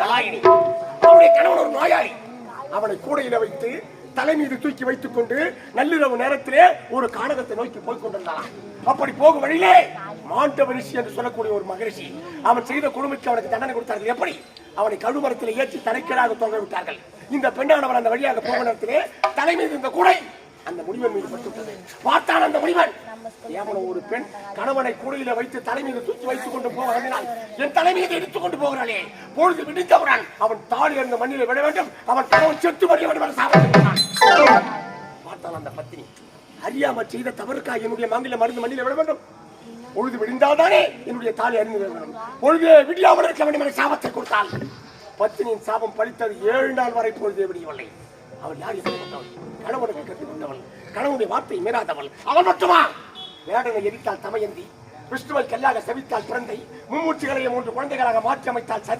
நலாயினி. அவனுடைய கணவன் ஒரு நோயாளி. அவனை கூடையில வைத்து தலை மீது தூக்கி வைத்துக் கொண்டு நள்ளிரவு நேரத்திலே ஒரு கானகத்தை நோக்கி போய் கொண்டிருந்தான். அப்படி போகும் வழியிலே மாண்டவரிஷி என்று சொல்லக்கூடிய ஒரு மகரிஷி அவன் செய்த குடும்பத்துக்கு அவனுக்கு தண்டனை கொடுத்தார்கள். எப்படி? அவனை கழுமரத்தில் ஏற்றி தலைக்கீழாக தொங்க விட்டார்கள். இந்த பெண்ணானவன் அந்த வழியாக போகும் நேரத்திலே தலை மீது இந்த கூடை அந்த முனிவன் மீது பட்டுவிட்டது. பார்த்தான் அந்த முனிவன். ஏமன ஒரு பெண் கணவனை குழியில வைத்து தலை மீது தூக்கி வைத்துக் கொண்டு போக என் தலை எடுத்துக் கொண்டு போகிறாளே. பொழுது விடுத்தவுடன் அவன் தாலி அந்த மண்ணில் விட வேண்டும். அவன் கணவன் செத்து மடிய வேண்டும் என சாப்பிட்டான் பார்த்தான் அந்த பத்தினி. அறியாம செய்த தவறுக்காக என்னுடைய மாங்கில மருந்து மண்ணில் விட வேண்டும். பொழுது விடிந்தால்தானே என்னுடைய தாலி அறிந்து விட வேண்டும். பொழுது விடியாமல் இருக்க வேண்டும் என சாபத்தை கொடுத்தாள். பத்தினியின் சாபம் பழித்தது ஏழு நாள் வரை பொழுது விடியவில்லை. அவள் யார் கணவனுக்கு கணவனுடைய வார்த்தை மீறாதவள். அவள் மட்டுமா? வேடனை எரித்தால் தமயந்தி விஷ்ணுவை கல்லாக செவித்தால் பிறந்தை மும்மூச்சுகளையும் மூன்று குழந்தைகளாக மாற்றி அமைத்தால் சதி.